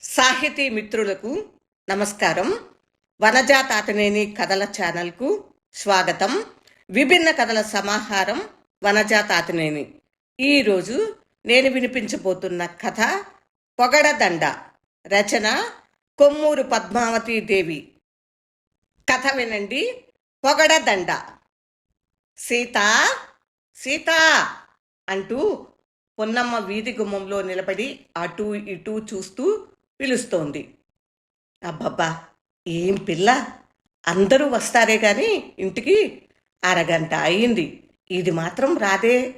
సాహితీ మిత్రులకు నమస్కారం. వనజా తాతనేని కథల ఛానల్కు స్వాగతం. విభిన్న కథల సమాహారం వనజా తాతనేని. ఈరోజు నేను వినిపించబోతున్న కథ పొగడదండ రచన కొమ్మూరు పద్మావతి దేవి. కథ వినండి. పొగడదండ. సీత సీత అంటూ పొన్నమ్మ వీధి గుమ్మంలో నిలబడి అటూ ఇటూ చూస్తూ పిలుస్తోంది. అబ్బబ్బా! ఏం పిల్ల? అందరూ వస్తారే గాని ఇంటికి? అరగంట అయింది. ఇది మాత్రం రాదే.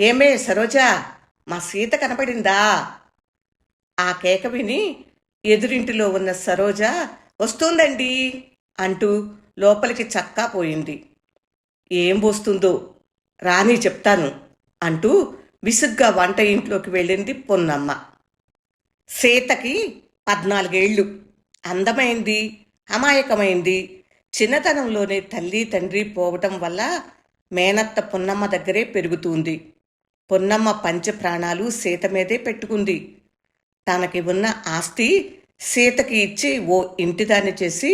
ఏమే సరోజా? మా సీత కనపడిందా? ఆ కేక విని ఎదురింటిలో ఉన్న సరోజ వస్తుందండి అంటూ లోపలికి చక్కా పోయింది. ఏం పోస్తుందో రాని చెప్తాను అంటూ విసుగ్గా వంట ఇంట్లోకి వెళ్ళింది పొన్నమ్మ. సీతకి పద్నాలుగేళ్ళు. అందమైంది అమాయకమైంది. చిన్నతనంలోనే తల్లి తండ్రి పోవటం వల్ల మేనత్త పొన్నమ్మ దగ్గరే పెరుగుతుంది. పొన్నమ్మ పంచ ప్రాణాలు సీత మీదే పెట్టుకుంది. తనకి ఉన్న ఆస్తి సీతకి ఇచ్చి ఓ ఇంటిదాన్ని చేసి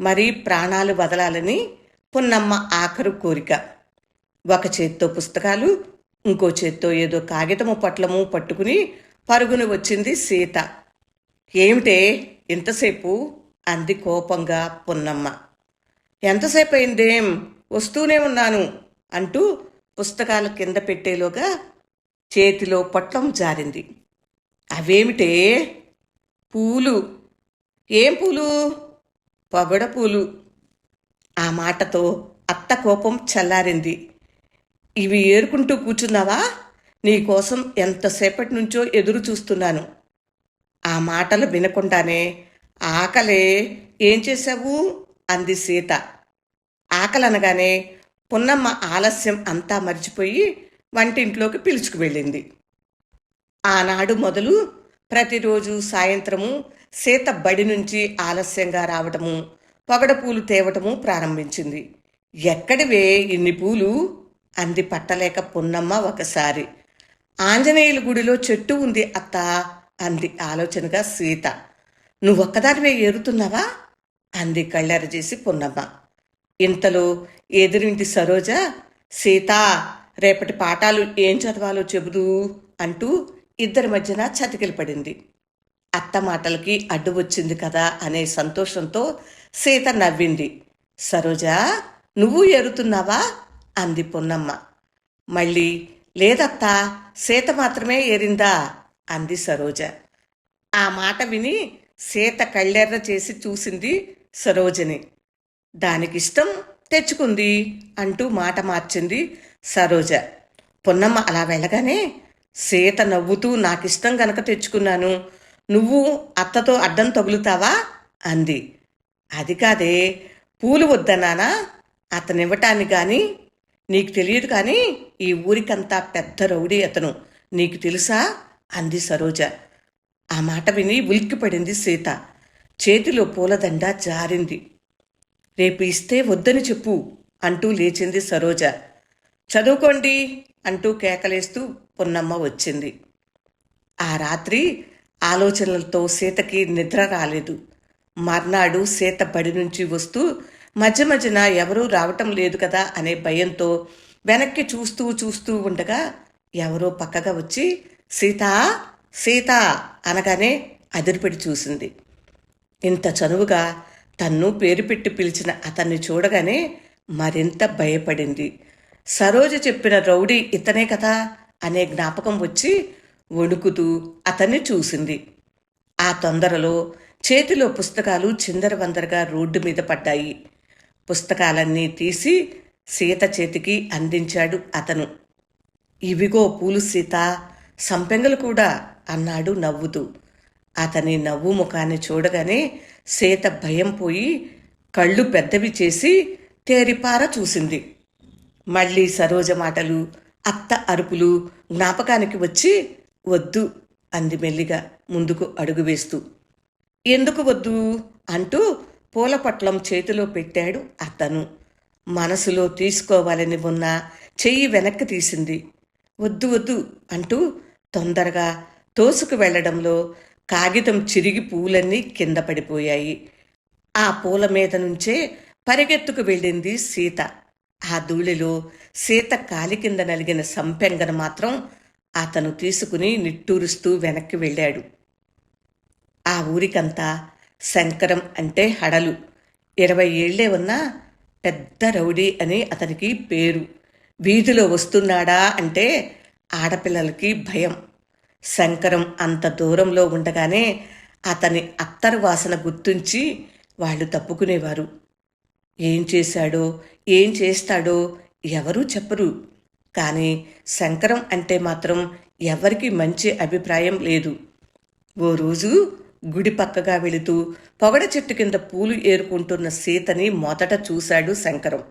మరీ ప్రాణాలు వదలాలని పొన్నమ్మ ఆఖరు కోరిక. ఒక చేత్తో పుస్తకాలు ఇంకో చేత్తో ఏదో కాగితము పట్లము పట్టుకుని పరుగున వచ్చింది సీత. ఏమిటే? ఇంతసేపు? అంది కోపంగా పున్నమ్మ. ఎంతసేపు అయిందేం వస్తూనే ఉన్నాను అంటూ పుస్తకాల కింద పెట్టేలోగా చేతిలో పొట్లం జారింది. అవేమిటే? పూలు. ఏం పూలు? పొగడ పూలు. ఆ మాటతో అత్త కోపం చల్లారింది. ఇవి ఏరుకుంటూ కూర్చున్నావా? నీకోసం ఎంతసేపటి నుంచో ఎదురు చూస్తున్నాను. ఆ మాటలు వినకుండానే ఆకలే ఏం చేశావు? అంది సీత. ఆకలి అనగానే పున్నమ్మ ఆలస్యం అంతా మర్చిపోయి వంటింట్లోకి పిలుచుకు వెళ్ళింది. ఆనాడు మొదలు ప్రతిరోజు సాయంత్రము సీత బడి నుంచి ఆలస్యంగా రావటము పొగడ పూలు తేవటము ప్రారంభించింది. ఎక్కడివే ఇన్ని పూలు? అంది పట్టలేక పున్నమ్మ ఒకసారి. ఆంజనేయుల గుడిలో చెట్టు ఉంది అత్త అంది ఆలోచనగా సీత. నువ్వొక్కదానివే ఏరుతున్నావా? అంది కళ్ళెర చేసి పున్నమ్మ. ఇంతలో ఎదురింటి సరోజ సీత రేపటి పాఠాలు ఏం చదవాలో చెబుదు? అంటూ ఇద్దరి మధ్యన చతికిలి పడింది. అత్త మాటలకి అడ్డు వచ్చింది కదా అనే సంతోషంతో సీత నవ్వింది. సరోజ నువ్వు ఏరుతున్నావా? అంది పొన్నమ్మ. మళ్ళీ లేదత్తా సీత మాత్రమే ఏరిందా? అంది సరోజ. ఆ మాట విని సీత కళ్ళెర్ర చేసి చూసింది సరోజని. దానికిష్టం తెచ్చుకుంది అంటూ మాట మార్చింది సరోజ. పొన్నమ్మ అలా వెళ్ళగానే సీత నవ్వుతూ నాకిష్టం గనక తెచ్చుకున్నాను. నువ్వు అత్తతో అడ్డం తగులుతావా? అంది. అది కాదే పూలు వద్దన్నానా అతనివ్వటాన్ని కానీ నీకు తెలియదు కానీ ఈ ఊరికంతా పెద్ద రౌడీ అతను. నీకు తెలుసా? అంది సరోజ. ఆ మాట విని ఉలిక్కిపడింది సీత. చేతిలో పూలదండ జారింది. రేపు ఇస్తే వద్దని చెప్పు అంటూ లేచింది సరోజ. చదువుకోండి అంటూ కేకలేస్తూ పొన్నమ్మ వచ్చింది. ఆ రాత్రి ఆలోచనలతో సీతకి నిద్ర రాలేదు. మర్నాడు సీత బడి నుంచి వస్తూ మధ్య మధ్యన ఎవరూ రావటం లేదు కదా అనే భయంతో వెనక్కి చూస్తూ చూస్తూ ఉండగా ఎవరో పక్కగా వచ్చి సీత సీత అనగానే అదిరిపడి చూసింది. ఇంత చనువుగా తన్ను పేరు పెట్టి పిలిచిన అతన్ని చూడగానే మరింత భయపడింది. సరోజ చెప్పిన రౌడీ ఇతనే కదా అనే జ్ఞాపకం వచ్చి వణుకుతూ అతన్ని చూసింది. ఆ తొందరలో చేతిలో పుస్తకాలు చిందరవందరగా రోడ్డు మీద పడ్డాయి. పుస్తకాలన్నీ తీసి సీత చేతికి అందించాడు అతను. ఇవిగో పూలు సీత సంపెంగలు కూడా అన్నాడు నవ్వుతూ. అతని నవ్వు ముఖాన్ని చూడగానే సీత భయం పోయి కళ్ళు పెద్దవి చేసి తేరిపార చూసింది. మళ్ళీ సరోజ మాటలు అత్త అరుపులు జ్ఞాపకానికి వచ్చి వద్దు అంది మెల్లిగా ముందుకు అడుగు వేస్తూ. ఎందుకు వద్దు అంటూ పూలపట్లం చేతిలో పెట్టాడు అతను. మనసులో తీసుకోవాలని ఉన్న చెయ్యి వెనక్కి తీసింది. వద్దు వద్దు అంటూ తొందరగా తోసుకు వెళ్ళడంలో కాగితం చిరిగి పూలన్నీ కింద పడిపోయాయి. ఆ పూల మీద నుంచే పరిగెత్తుకు వెళ్ళింది సీత. ఆ ధూళిలో సీత కాలి కింద నలిగిన సంపెంగను మాత్రం అతను తీసుకుని నిట్టూరుస్తూ వెనక్కి వెళ్ళాడు. ఆ ఊరికంతా శంకరం అంటే హడలు. ఇరవై ఏళ్ళే ఉన్నా పెద్ద రౌడీ అని అతనికి పేరు. వీధిలో వస్తున్నాడా అంటే ఆడపిల్లలకి భయం. శంకరం అంత దూరంలో ఉండగానే అతని అత్తరు వాసన గుర్తుంచి వాళ్ళు తప్పుకునేవారు. ఏం చేశాడో ఏం చేస్తాడో ఎవరూ చెప్పరు. కానీ శంకరం అంటే మాత్రం ఎవరికి మంచి అభిప్రాయం లేదు. ఓ రోజు గుడి పక్కగా వెళుతూ పొగడ చెట్టు కింద పూలు ఏరుకుంటున్న సీతని మొదట చూశాడు శంకరం.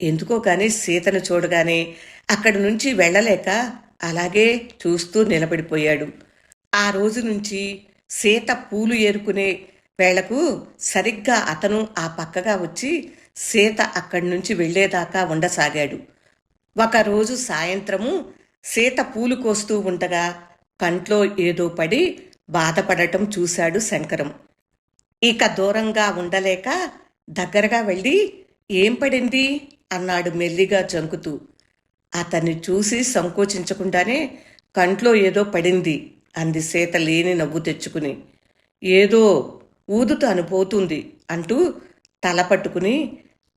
ఎందుకో కానీ సీతను చూడగానే అక్కడి నుంచి వెళ్ళలేక అలాగే చూస్తూ నిలబడిపోయాడు. ఆ రోజు నుంచి సీత పూలు ఏరుకునే వేళకు సరిగ్గా అతను ఆ పక్కగా వచ్చి సీత అక్కడి నుంచి వెళ్ళేదాకా ఉండసాగాడు. ఒకరోజు సాయంత్రము సీత పూలు కోస్తూ ఉండగా కంట్లో ఏదో పడి బాధపడటం చూశాడు శంకరం. ఇక దూరంగా ఉండలేక దగ్గరగా వెళ్ళి ఏం పడింది? అన్నాడు మెల్లిగా జంకుతూ. అతన్ని చూసి సంకోచించకుండానే కంట్లో ఏదో పడింది అంది సీత లేని నవ్వు తెచ్చుకుని. ఏదో ఊదుతాను పోతుంది అంటూ తల పట్టుకుని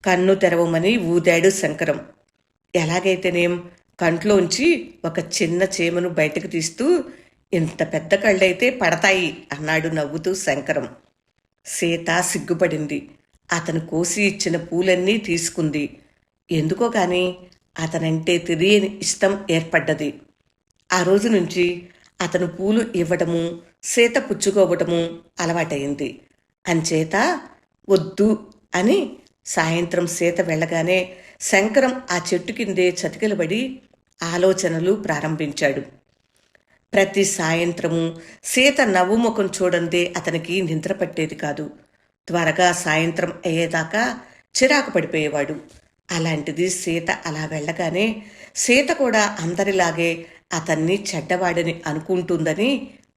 కన్ను తెరవమని ఊదాడు శంకరం. ఎలాగైతేనేం కంట్లోంచి ఒక చిన్న చీమను బయటకు తీస్తూ ఇంత పెద్ద కళ్ళైతే పడతాయి అన్నాడు నవ్వుతూ శంకరం. సీత సిగ్గుపడింది. అతను కోసి ఇచ్చిన పూలన్నీ తీసుకుంది. ఎందుకో గాని అతనంటే తెలియని ఇష్టం ఏర్పడ్డది. ఆ రోజు నుంచి అతను పూలు ఇవ్వటము సీత పుచ్చుకోవటము అలవాటైంది అంచేత వద్దు అని సాయంత్రం సీత వెళ్ళగానే శంకరం ఆ చెట్టు కిందే చతికిలబడి ఆలోచనలు ప్రారంభించాడు. ప్రతి సాయంత్రము సీత నవ్వుముఖం చూడందే అతనికి నిద్ర పట్టేది కాదు. త్వరగా సాయంత్రం అయ్యేదాకా చిరాకు పడిపోయేవాడు. అలాంటిది సీత అలా వెళ్ళగానే సీత కూడా అందరిలాగే అతన్ని చెడ్డవాడని అనుకుంటుందని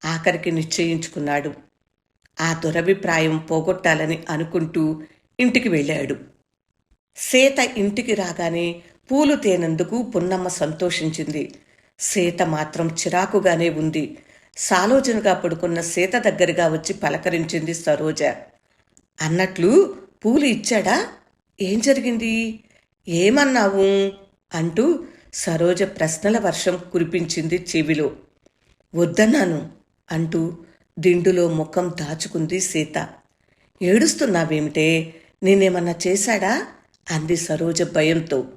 ఆఖరికి నిశ్చయించుకున్నాడు. ఆ దురభిప్రాయం పోగొట్టాలని అనుకుంటూ ఇంటికి వెళ్ళాడు. సీత ఇంటికి రాగానే పూలు తేనందుకు పున్నమ్మ సంతోషించింది. సీత మాత్రం చిరాకుగానే ఉంది. సాలోచనగా పడుకున్న సీత దగ్గరగా వచ్చి పలకరించింది సరోజ. అన్నట్లు పూలు ఇచ్చాడా? ఏం జరిగింది? ఏమన్నావు? అంటూ సరోజ ప్రశ్నల వర్షం కురిపించింది చెవిలో. వద్దన్నాను అంటూ దిండులో ముఖం దాచుకుంది సీత. ఏడుస్తున్నావేమిటే? నేనేమన్నా చేశాడా? అంది సరోజ భయంతో.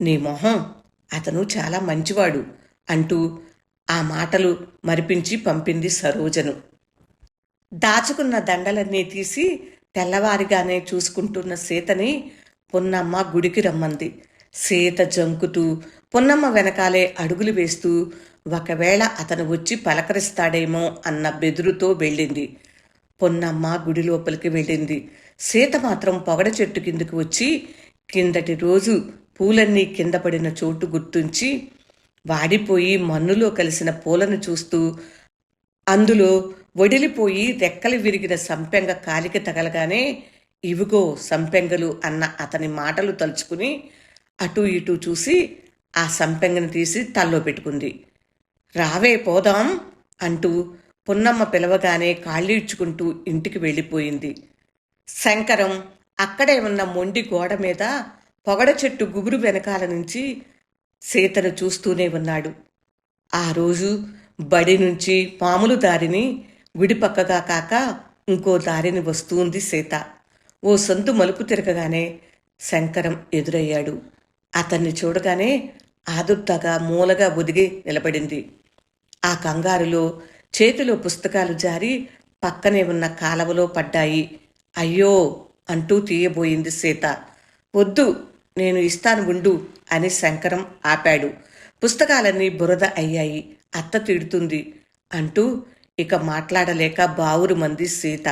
నీ మొహం అతను చాలా మంచివాడు. అంటూ ఆ మాటలు మరిపించి పంపింది సరోజను. దాచుకున్న దండలన్నీ తీసి తెల్లవారిగానే చూసుకుంటున్న సీతని పొన్నమ్మ గుడికి రమ్మంది. సీత జంకుతూ పొన్నమ్మ వెనకాలే అడుగులు వేస్తూ ఒకవేళ అతను వచ్చి పలకరిస్తాడేమో అన్న బెదురుతో వెళ్ళింది. పొన్నమ్మ గుడి లోపలికి వెళ్ళింది. సీత మాత్రం పొగడ చెట్టు కిందకు వచ్చి కిందటి రోజు పూలన్నీ కింద పడిన చోటు గుర్తుంచి వాడిపోయి మన్నులో కలిసిన పూలను చూస్తూ అందులో వడిలిపోయి రెక్కలు విరిగిన సంపెంగ కాలికి తగలగానే ఇవిగో సంపెంగలు అన్న అతని మాటలు తలుచుకుని అటూ ఇటూ చూసి ఆ సంపెంగను తీసి తల్లో పెట్టుకుంది. రావే పోదాం అంటూ పున్నమ్మ పిలవగానే కాళ్ళీడ్చుకుంటూ ఇంటికి వెళ్ళిపోయింది. శంకరం అక్కడే ఉన్న మొండి గోడ మీద పొగడ చెట్టు గుబురు వెనకాల నుంచి సీతను చూస్తూనే ఉన్నాడు. ఆ రోజు బడి నుంచి పాములు దారిని విడిపక్కగా కాక ఇంకో దారిని వస్తుంది సీత. ఓ సొంతు మలుపు తిరగగానే శంకరం ఎదురయ్యాడు. అతన్ని చూడగానే ఆదుర్తగా మూలగా ఒదిగి నిలబడింది. ఆ కంగారులో చేతిలో పుస్తకాలు జారి పక్కనే ఉన్న కాలవలో పడ్డాయి. అయ్యో! అంటూ తీయబోయింది సీత. వద్దు నేను ఇస్తాను ఉండు. అని శంకరం ఆపాడు. పుస్తకాలన్నీ బురద అయ్యాయి. అత్త తిడుతుంది. అంటూ ఇక మాట్లాడలేక బావురు మంది సీత.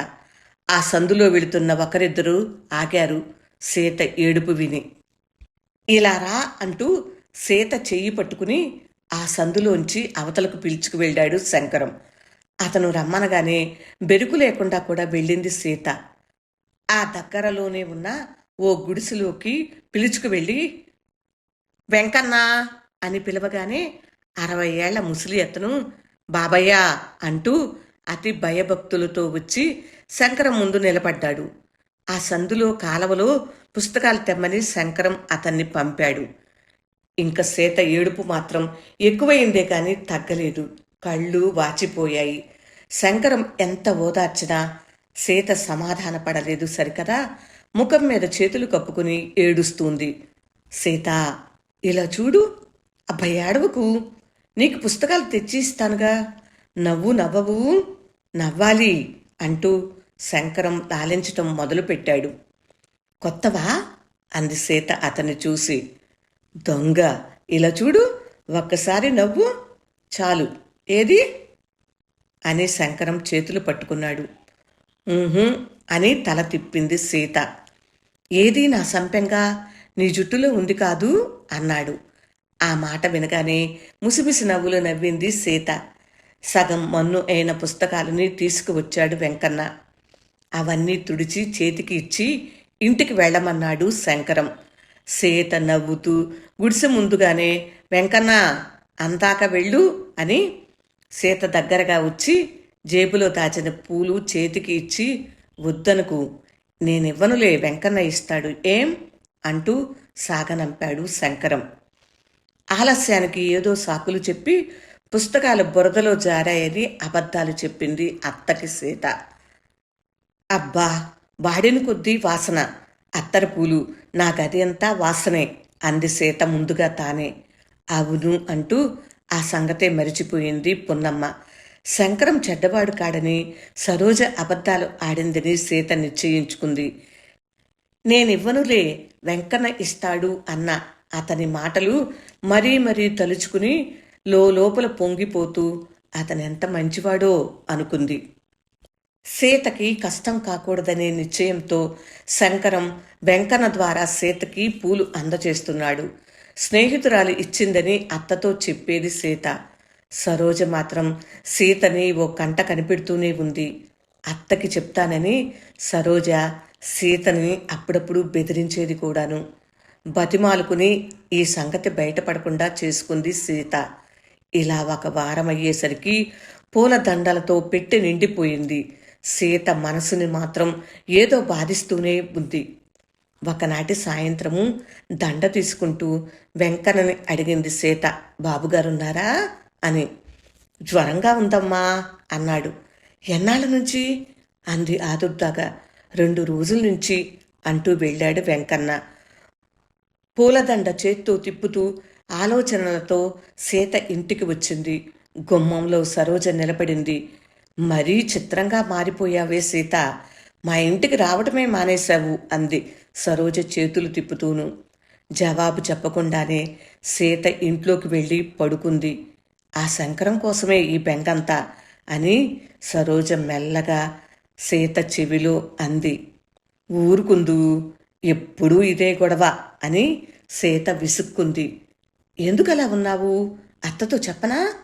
ఆ సందులో వెళుతున్న ఒకరిద్దరూ ఆగారు. సీత ఏడుపు విని. ఇలా రా అంటూ సీత చెయ్యి పట్టుకుని ఆ సందులోంచి అవతలకు పిలుచుకు వెళ్ళాడు శంకరం. అతను రమ్మనగానే బెరుకు లేకుండా కూడా వెళ్ళింది సీత. ఆ దగ్గరలోనే ఉన్న ఓ గుడిసెలోకి పిలుచుకు వెళ్ళి వెంకన్న అని పిలవగానే అరవై ఏళ్ళ ముసలి అతను బాబయ్య అంటూ అతి భయభక్తులతో వచ్చి శంకరం ముందు నిలబడ్డాడు. ఆ సందులో కాలవలో పుస్తకాలు తెమ్మని శంకరం అతన్ని పంపాడు. ఇంకా సీత ఏడుపు మాత్రం ఎక్కువైందే కానీ తగ్గలేదు. కళ్ళు వాచిపోయాయి. శంకరం ఎంత ఓదార్చినా సీత సమాధాన పడలేదు సరికదా? ముఖం మీద చేతులు కప్పుకుని ఏడుస్తుంది. సీత ఇలా చూడు. అబ్బాయి ఏడవకు. నీకు పుస్తకాలు తెచ్చి ఇస్తానుగా నవ్వు నవ్వవు. నవ్వాలి అంటూ శంకరం లాలించటం మొదలుపెట్టాడు. కొత్తవా? అంది సీత అతన్ని చూసి. దొంగ. ఇలా చూడు. ఒక్కసారి నవ్వు. చాలు. ఏది? అని శంకరం చేతులు పట్టుకున్నాడు. అని తల తిప్పింది సీత. ఏది నా సంపెంగా? నీ జుట్టులో ఉంది కాదు. అన్నాడు. ఆ మాట వినగానే ముసిమిసి నవ్వులు నవ్వింది సీత. సగం మన్ను అయిన పుస్తకాలని తీసుకువచ్చాడు వెంకన్న. అవన్నీ తుడిచి చేతికి ఇచ్చి ఇంటికి వెళ్ళమన్నాడు శంకరం. సీత నవ్వుతూ గుడిసె ముందుగానే వెంకన్న అందాక వెళ్ళు అని సీత దగ్గరగా వచ్చి జేబులో దాచిన పూలు చేతికి ఇచ్చి వద్దనుకు నేనివ్వనులే వెంకన్న ఇస్తాడు ఏం? అంటూ సాగనంపాడు శంకరం. ఆలస్యానికి ఏదో సాకులు చెప్పి పుస్తకాలు బురదలో జారాయని అబద్ధాలు చెప్పింది అత్తకి సీత. అబ్బా వాడిన కొద్దీ వాసన. అత్తర పూలు నా గది అంతా వాసనే అంది సీత ముందుగా తానే. అవును అంటూ ఆ సంగతే మరిచిపోయింది పున్నమ్మ. శంకరం చెడ్డవాడు కాడని సరోజ అబద్ధాలు ఆడిందని సీత నిశ్చయించుకుంది. నేనివ్వనులే వెంకన్న ఇస్తాడు అన్న అతని మాటలు మరీ మరీ తలుచుకుని లోపల పొంగిపోతూ అతనెంత మంచివాడో అనుకుంది. సీతకి కష్టం కాకూడదనే నిశ్చయంతో శంకరం వెంకన్న ద్వారా సీతకి పూలు అందజేస్తున్నాడు. స్నేహితురాలు ఇచ్చిందని అత్తతో చెప్పేది సీత. సరోజ మాత్రం సీతని ఓ కంట కనిపెడుతూనే ఉంది. అత్తకి చెప్తానని సరోజ సీతని అప్పుడప్పుడు బెదిరించేది కూడాను. బతిమాలుకుని ఈ సంగతి బయటపడకుండా చేసుకుంది సీత. ఇలా ఒక వారం అయ్యేసరికి పూలదండలతో పెట్టి నిండిపోయింది. సీత మనసుని మాత్రం ఏదో బాధిస్తూనే ఉంది. ఒకనాటి సాయంత్రము దండ తీసుకుంటూ వెంకన్నని అడిగింది సీత. బాబుగారున్నారా? అని. జ్వరంగా ఉందమ్మా అన్నాడు. ఎన్నాళ్ళ నుంచి? అంది ఆదుర్దాగా. రెండు రోజుల నుంచి అంటూ వెళ్ళాడు వెంకన్న. పూలదండ చేత్తో తిప్పుతూ ఆలోచనలతో సీత ఇంటికి వచ్చింది. గుమ్మంలో సరోజ నిలబడింది. మరీ చిత్రంగా మారిపోయావే సీత. మా ఇంటికి రావటమే మానేశావు అంది సరోజ చేతులు తిప్పుతూను. జవాబు చెప్పకుండానే సీత ఇంట్లోకి వెళ్ళి పడుకుంది. ఆ శంకరం కోసమే ఈ బెంగంతా అని సరోజ మెల్లగా సీత చెవిలో అంది. ఊరుకుందు ఎప్పుడూ ఇదే గొడవ అని సీత విసుక్కుంది. ఎందుకలా ఉన్నావు? అత్తతో చెప్పనా?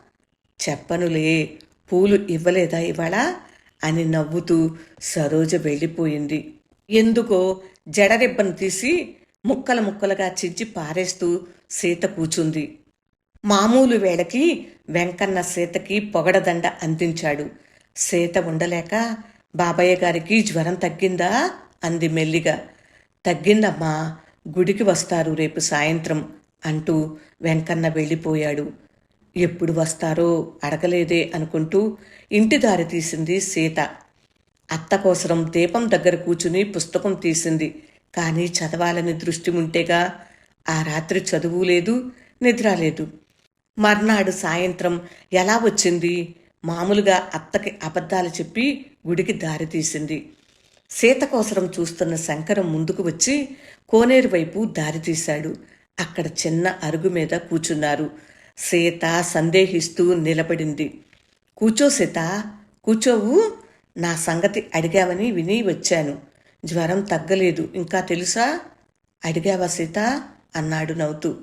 చెప్పనులే పూలు ఇవ్వలేదా ఇవాళ? అని నవ్వుతూ సరోజ వెళ్ళిపోయింది. ఎందుకో జడరిబ్బను తీసి ముక్కలు ముక్కలుగా చించి పారేస్తూ సీత కూచుంది. మామూలు వేళకి వెంకన్న సీతకి పొగడదండ అందించాడు. సీత ఉండలేక బాబయ్య గారికి జ్వరం తగ్గిందా? అంది మెల్లిగా. తగ్గిందమ్మా గుడికి వస్తారు రేపు సాయంత్రం అంటూ వెంకన్న వెళ్ళిపోయాడు. ఎప్పుడు వస్తారో అడగలేదే అనుకుంటూ ఇంటి దారి తీసింది సీత. అత్త కోసరం దీపం దగ్గర కూచుని పుస్తకం తీసింది. కానీ చదవాలని దృష్టి ఉంటేగా ఆ రాత్రి చదువు లేదు నిద్ర లేదు. మర్నాడు సాయంత్రం ఎలా వచ్చింది? మామూలుగా అత్తకి అబద్ధాలు చెప్పి గుడికి దారితీసింది సీత కోసరం చూస్తున్న శంకరం ముందుకు వచ్చి కోనేరు వైపు దారితీశాడు అక్కడ చిన్న అరుగు మీద కూచున్నారు. సీత సందేహిస్తూ నిలబడింది. కూచో సీత కూచోవు నా సంగతి అడిగావని విని వచ్చాను. జ్వరం తగ్గలేదు ఇంకా తెలుసా? అడిగావా సీత? అన్నాడు నవ్వుతూ.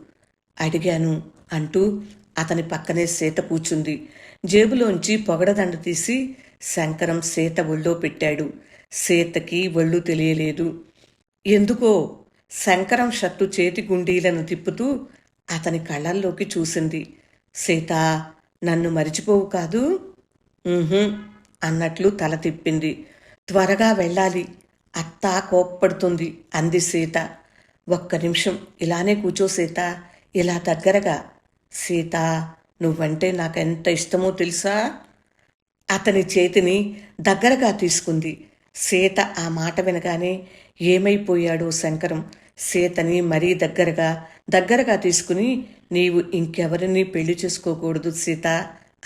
అడిగాను అంటూ అతని పక్కనే సీత కూచుంది. జేబులోంచి పొగడదండ తీసి శంకరం సీత ఒళ్ళో పెట్టాడు. సీతకి ఒళ్ళు తెలియలేదు. ఎందుకో? శంకరం షర్టు చేతి గుండీలను తిప్పుతూ అతని కళ్ళల్లోకి చూసింది. సీత నన్ను మరిచిపోవు కాదు? అన్నట్లు తల తిప్పింది. త్వరగా వెళ్ళాలి. అత్త కోప్పడుతుంది అంది సీత. ఒక్క నిమిషం ఇలానే కూర్చో సీత. ఇలా దగ్గరగా. సీత నువ్వంటే నాకెంత ఇష్టమో తెలుసా? అతని చేతిని దగ్గరగా తీసుకుంది. సీత ఆ మాట వినగానే ఏమైపోయాడో శంకరం. సీతని మరీ దగ్గరగా దగ్గరగా తీసుకుని నీవు ఇంకెవరిని పెళ్ళి చేసుకోకూడదు సీత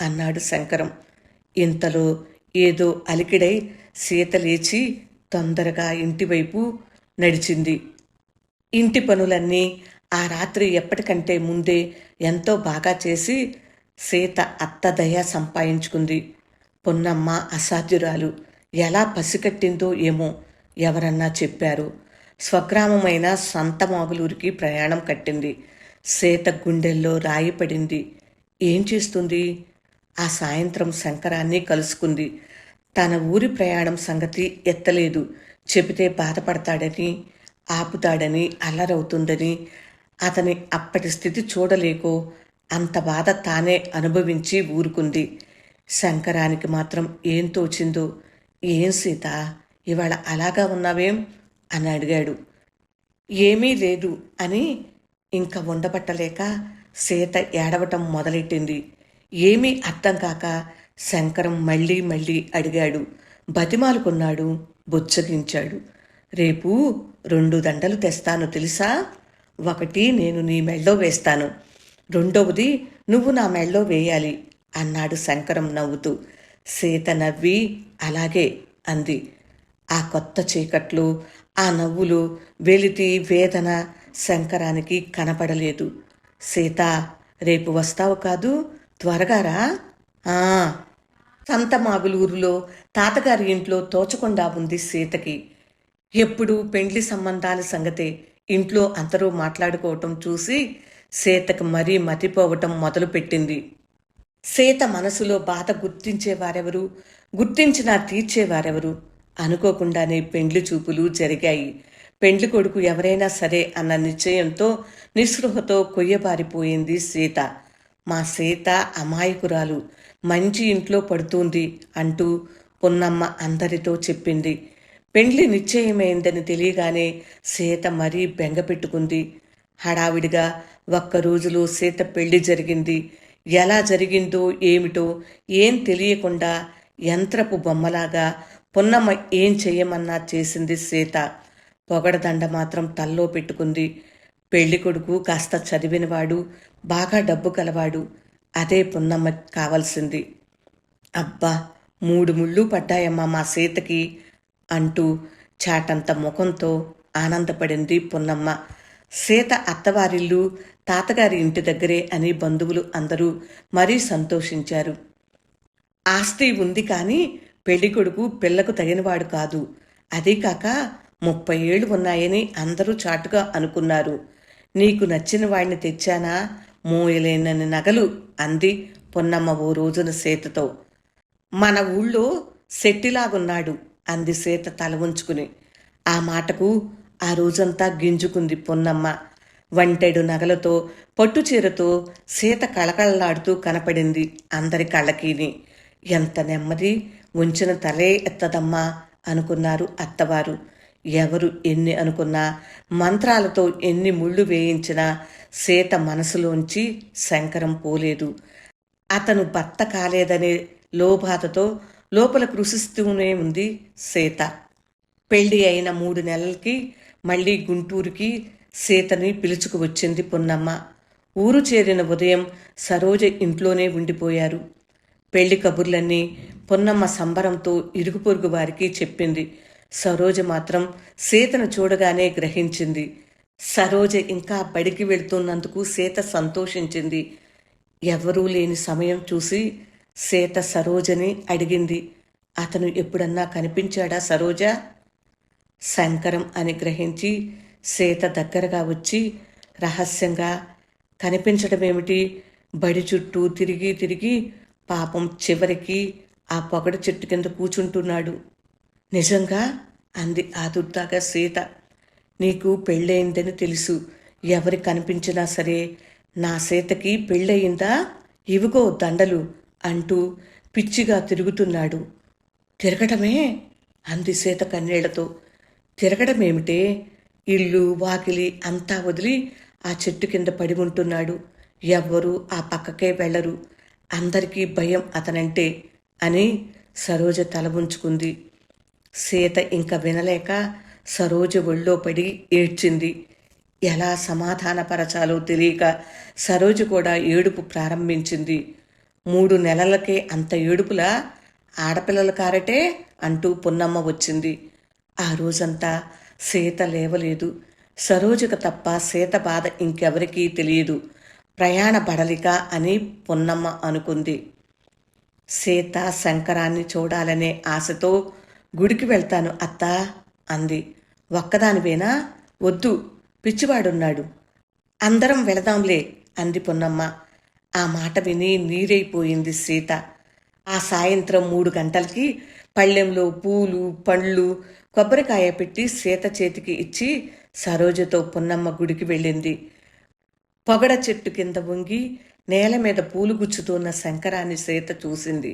అన్నాడు శంకరం. ఇంతలో ఏదో అలికిడై సీత లేచి తొందరగా ఇంటివైపు నడిచింది. ఇంటి పనులన్నీ ఆ రాత్రి ఎప్పటికంటే ముందే ఎంతో బాగా చేసి సీత అత్తదయ సంపాదించుకుంది. పొన్నమ్మ అసాధ్యురాలు. ఎలా పసికట్టిందో ఏమో ఎవరన్నా చెప్పారు. స్వగ్రామమైన సంతమాగులూరికి ప్రయాణం కట్టింది. సీత గుండెల్లో రాయి పడింది ఏం చేస్తుంది? ఆ సాయంత్రం శంకరాన్ని కలుసుకుంది. తన ఊరి ప్రయాణం సంగతి ఎత్తలేదు. చెబితే బాధపడతాడని ఆపుతాడని అల్లరవుతుందని అతని అప్పటి స్థితి చూడలేకో. అంత బాధ తానే అనుభవించి ఊరుకుంది. శంకరానికి మాత్రం ఏం తోచిందో? ఏం సీత? ఇవాళ అలాగా ఉన్నావేం? అని అడిగాడు. ఏమీ లేదు అని ఇంకా ఉండబట్టలేక సీత ఏడవటం మొదలెట్టింది. ఏమీ అర్థం కాక శంకరం మళ్ళీ మళ్ళీ అడిగాడు. బతిమాలుకున్నాడు బుచ్చగించాడు రేపు రెండు దండలు తెస్తాను తెలుసా? ఒకటి నేను నీ మెళ్ళో వేస్తాను. రెండవది నువ్వు నా మెళ్ళో వేయాలి అన్నాడు శంకరం నవ్వుతూ. సీత నవ్వి అలాగే అంది. ఆ కొత్త చీకట్లు ఆ నవ్వులు వెలితి వేదన శంకరానికి కనపడలేదు. సీత రేపు వస్తావు కాదు త్వరగా రా. సంతమాగులూరులో తాతగారి ఇంట్లో తోచకుండా ఉంది సీతకి. ఎప్పుడు పెండ్లి సంబంధాల సంగతే ఇంట్లో అందరూ మాట్లాడుకోవటం చూసి సీతకు మరీ మతిపోవటం మొదలుపెట్టింది. సీత మనసులో బాధ గుర్తించేవారెవరు? గుర్తించినా తీర్చేవారెవరు? అనుకోకుండానే పెండ్లి చూపులు జరిగాయి. పెండ్లి కొడుకు ఎవరైనా సరే అన్న నిశ్చయంతో నిస్పృహతో కొయ్యబారిపోయింది సీత. మా సీత అమాయకురాలు. మంచి ఇంట్లో పడుతుంది అంటూ పొన్నమ్మ అందరితో చెప్పింది. పెండ్లి నిశ్చయమైందని తెలియగానే సీత మరీ బెంగ పెట్టుకుంది. హడావిడిగా ఒక్క రోజులో సీత పెళ్ళి జరిగింది. ఎలా జరిగిందో ఏమిటో ఏం తెలియకుండా యంత్రపు బొమ్మలాగా పున్నమ్మ ఏం చెయ్యమన్నా చేసింది సీత. పొగడదండ మాత్రం తల్లో పెట్టుకుంది. పెళ్ళి కొడుకు కాస్త చదివినవాడు బాగా డబ్బు కలవాడు అదే పున్నమ్మ కావాల్సింది. అబ్బా! మూడు ముళ్ళు పడ్డాయమ్మా మా సీతకి. అంటూ చాటంత ముఖంతో ఆనందపడింది పొన్నమ్మ సీత అత్తవారిల్లు తాతగారి ఇంటి దగ్గరే అని బంధువులు అందరూ మరీ సంతోషించారు. ఆస్తి ఉంది కానీ పెళ్ళికొడుకు పిల్లకు తగినవాడు కాదు. అదీకాక ముప్పై ఏళ్ళు ఉన్నాయని అందరూ చాటుగా అనుకున్నారు. నీకు నచ్చిన వాడిని తెచ్చానా? మోయలేనని నగలు అంది పొన్నమ్మ ఓ రోజున సీతతో. మన ఊళ్ళో శెట్టిలాగున్నాడు. అంది సీత తల ఉంచుకుని ఆ మాటకు ఆ రోజంతా గింజుకుంది పొన్నమ్మ. వంటెడు నగలతో పట్టుచీరతో సీత కళకళలాడుతూ కనపడింది అందరి కళ్ళకీని. ఎంత నెమ్మది ఉంచిన తలే ఎత్తదమ్మా అనుకున్నారు అత్తవారు. ఎవరు ఎన్ని అనుకున్నా మంత్రాలతో ఎన్ని ముళ్ళు వేయించినా సీత మనసులోంచి శంకరం పోలేదు. అతను భర్త కాలేదనే లోబాధతో లోపల కృషిస్తూనే ఉంది సీత. పెళ్ళి అయిన మూడు నెలలకి మళ్ళీ గుంటూరుకి సీతని పిలుచుకు వచ్చింది పొన్నమ్మ. ఊరు చేరిన ఉదయం సరోజ ఇంట్లోనే ఉండిపోయారు. పెళ్ళి కబుర్లన్నీ పొన్నమ్మ సంబరంతో ఇరుగు పొరుగు వారికి చెప్పింది. సరోజ మాత్రం సీతను చూడగానే గ్రహించింది. సరోజ ఇంకా బడికి వెళ్తున్నందుకు సీత సంతోషించింది. ఎవరూ లేని సమయం చూసి సీత సరోజని అడిగింది. అతను ఎప్పుడన్నా కనిపించాడా సరోజ? శంకరం అని గ్రహించి సీత దగ్గరగా వచ్చి రహస్యంగా కనిపించడమేమిటి బడి చుట్టూ తిరిగి తిరిగి పాపం చివరికి ఆ పొగడు చెట్టు కింద కూచుంటున్నాడు. నిజంగా? అంది ఆదుర్దాగా సీత. నీకు పెళ్ళయిందని తెలుసు. ఎవరి కనిపించినా సరే నా సీతకి పెళ్ళయిందా? ఇవిగో దండలు. అంటూ పిచ్చిగా తిరుగుతున్నాడు. తిరగటమే? అంది సీత కన్నీళ్ళతో. తిరగడమేమిటే ఇల్లు వాకిలి అంతా వదిలి ఆ చెట్టు కింద పడి ఉంటున్నాడు. ఎవ్వరూ ఆ పక్కకే వెళ్ళరు. అందరికీ భయం అతనంటే అని సరోజ తల ఉంచుకుంది సీత ఇంకా వినలేక సరోజ ఒళ్ళో పడి ఏడ్చింది. ఎలా సమాధానపరచాలో తెలియక సరోజ కూడా ఏడుపు ప్రారంభించింది. మూడు నెలలకే అంత ఏడుపులా ఆడపిల్లల కారటే అంటూ పున్నమ్మ వచ్చింది. ఆ రోజంతా సీత లేవలేదు. సరోజకు తప్ప సీత బాధ ఇంకెవరికీ తెలియదు. ప్రయాణ బడలిక అని పున్నమ్మ అనుకుంది. సీత శంకరాన్ని చూడాలనే ఆశతో గుడికి వెళ్తాను అత్తా అంది. ఒక్కదానివేనా? వద్దు. పిచ్చివాడున్నాడు. అందరం వెళదాంలే అంది పున్నమ్మ. ఆ మాట విని నీరైపోయింది సీత. ఆ సాయంత్రం మూడు గంటలకి పళ్ళెంలో పూలు పండ్లు కొబ్బరికాయ పెట్టి సీత చేతికి ఇచ్చి సరోజతో పున్నమ్మ గుడికి వెళ్ళింది. పొగడ చెట్టు కింద వంగి నేల మీద పూలు గుచ్చుతున్న శంకరాన్ని సీత చూసింది.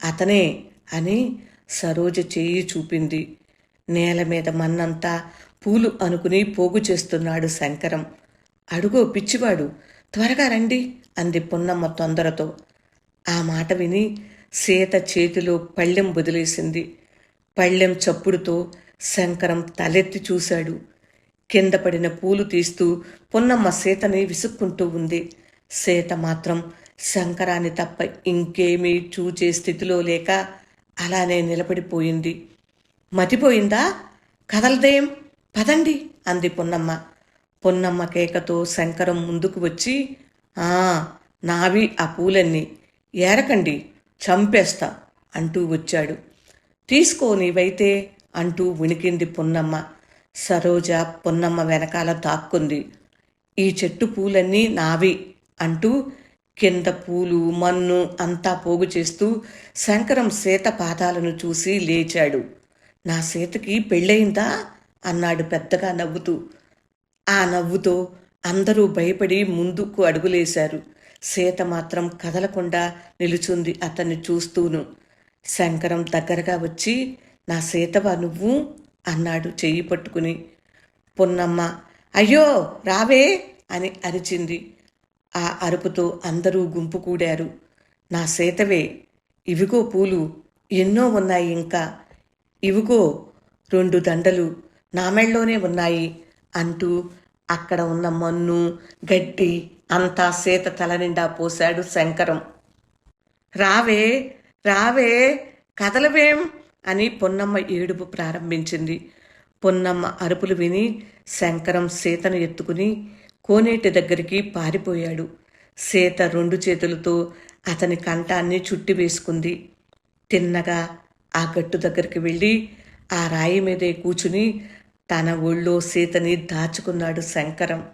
అతనే అని సరోజ చేయి చూపింది. నేల మీద మన్నంతా పూలు అనుకుని పోగు చేస్తున్నాడు శంకరం. అడుగో పిచ్చివాడు త్వరగా రండి అంది పున్నమ్మ తొందరతో. ఆ మాట విని సీత చేతిలో పళ్ళెం వదిలేసింది. పళ్ళెం చప్పుడుతో శంకరం తలెత్తి చూశాడు. కింద పడిన పూలు తీస్తూ పున్నమ్మ సీతని విసుక్కుంటూ ఉంది. సీత మాత్రం శంకరాన్ని తప్ప ఇంకేమీ చూచే స్థితిలో లేక అలానే నిలబడిపోయింది. మతిపోయిందా? కదలదేం? పదండి అంది పున్నమ్మ. పున్నమ్మ కేకతో శంకరం ముందుకు వచ్చి నావి ఆ పూలన్నీ ఏరకండి చంపేస్తా అంటూ వచ్చాడు. తీసుకో నీవైతే అంటూ వినికింది పున్నమ్మ. సరోజ పున్నమ్మ వెనకాల దాక్కుంది. ఈ చెట్టు పూలన్నీ నావి అంటూ కింద పూలు మన్ను అంతా పోగు చేస్తూ శంకరం సీత పాదాలను చూసి లేచాడు. నా సీతకి పెళ్ళయిందా? అన్నాడు పెద్దగా నవ్వుతూ. ఆ నవ్వుతో అందరూ భయపడి ముందుకు అడుగులేశారు. సీత మాత్రం కదలకుండా నిలుచుంది అతన్ని చూస్తూను. శంకరం దగ్గరగా వచ్చి నా సీతవా నువ్వు? అన్నాడు చెయ్యి పట్టుకుని. పొన్నమ్మ. అయ్యో రావే? అని అరిచింది. ఆ అరుపుతో అందరూ గుంపు కూడారు. నా సీతవే ఇవిగో పూలు ఎన్నో ఉన్నాయి ఇంకా. ఇవిగో రెండు దండలు నా మెళ్ళలోనే ఉన్నాయి అంటూ అక్కడ ఉన్న మన్ను గడ్డి అంతా సీత తల నిండా పోశాడు శంకరం. రావే రావే కదలవేం అని పొన్నమ్మ ఏడుపు ప్రారంభించింది. పొన్నమ్మ అరుపులు విని శంకరం సీతను ఎత్తుకుని కోనేటి దగ్గరికి పారిపోయాడు. సీత రెండు చేతులతో అతని కంఠాన్ని చుట్టి వేసుకుంది. తిన్నగా ఆ గట్టు దగ్గరికి వెళ్ళి ఆ రాయి మీదే కూచుని తన ఒళ్ళో సీతని దాచుకున్నాడు శంకరం.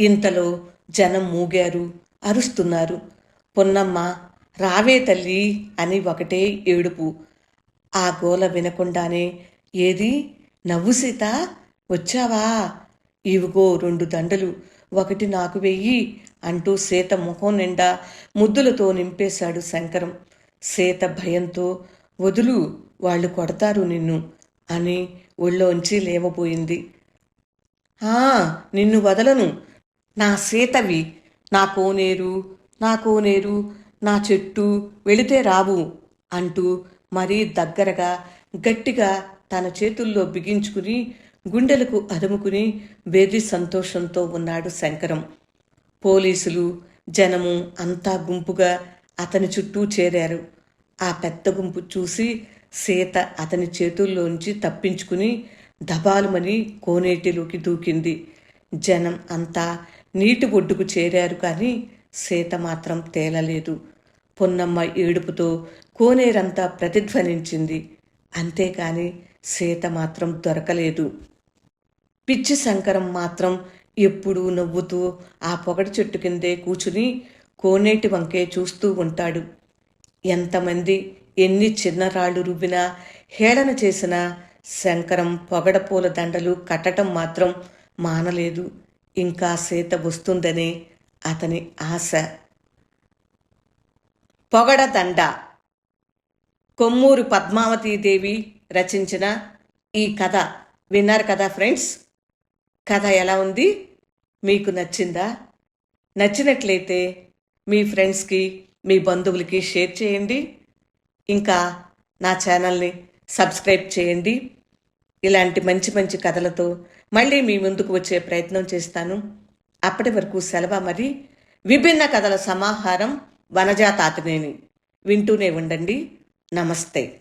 ఇంతలో జనం మూగారు అరుస్తున్నారు. పొన్నమ్మ రావే తల్లి అని ఒకటే ఏడుపు. ఆ గోల వినకుండానే ఏది? నవ్వు సీత? వచ్చావా? ఇవిగో రెండు దండలు ఒకటి నాకు వెయ్యి అంటూ సీత ముఖం నిండా ముద్దులతో నింపేశాడు శంకరం. సీత భయంతో వదులు వాళ్ళు కొడతారు నిన్ను అని ఒళ్ళోంచి లేవబోయింది. ఆ నిన్ను వదలను. నా సీతవి నా కోనేరు నా కోనేరు నా చెట్టు వెళితే రావు అంటూ మరీ దగ్గరగా గట్టిగా తన చేతుల్లో బిగించుకుని గుండెలకు అదుముకుని బేది సంతోషంతో ఉన్నాడు శంకరం. పోలీసులు జనము అంతా గుంపుగా అతని చుట్టూ చేరారు. ఆ పెద్ద గుంపు చూసి సీత అతని చేతుల్లోంచి తప్పించుకుని దబాలుమని కోనేటిలోకి దూకింది. జనం అంతా నీటి ఒడ్డుకు చేరారు కానీ సీత మాత్రం తేలలేదు. పొన్నమ్మ ఏడుపుతో కోనేరంతా ప్రతిధ్వనించింది. అంతేకాని సీత మాత్రం దొరకలేదు. పిచ్చి శంకరం మాత్రం ఎప్పుడూ నవ్వుతూ ఆ పొగటి చెట్టు కిందే కూచుని కోనేటి వంకే చూస్తూ ఉంటాడు. ఎంతమంది ఎన్ని చిన్న రాళ్ళు రువ్వినా హేళన చేసినా శంకరం పొగడపూల దండలు కట్టడం మాత్రం మానలేదు. ఇంకా సీత వస్తుందనే అతని ఆశ. పొగడ దండ. కొమ్మూరు పద్మావతీదేవి రచించిన ఈ కథ. విన్నారు కదా ఫ్రెండ్స్? కథ ఎలా ఉంది? మీకు నచ్చిందా? నచ్చినట్లయితే మీ ఫ్రెండ్స్కి మీ బంధువులకి షేర్ చేయండి. ఇంకా నా ఛానల్ని సబ్స్క్రైబ్ చేయండి. ఇలాంటి మంచి మంచి కథలతో మళ్ళీ మీ ముందుకు వచ్చే ప్రయత్నం చేస్తాను. అప్పటి వరకు సెలవు మరి విభిన్న కథల సమాహారం వనజాతాతినేని. వింటూనే ఉండండి. నమస్తే.